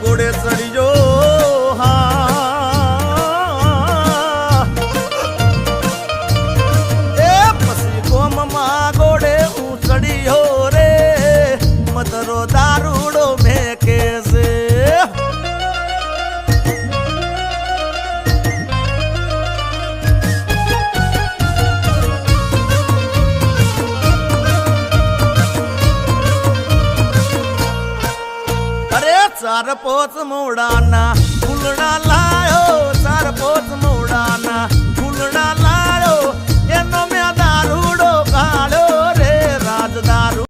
ઘોડે ચડ્યો હા. એ પછી ગોમમાં ઘોડે సార పోసముడానా పుల్లడా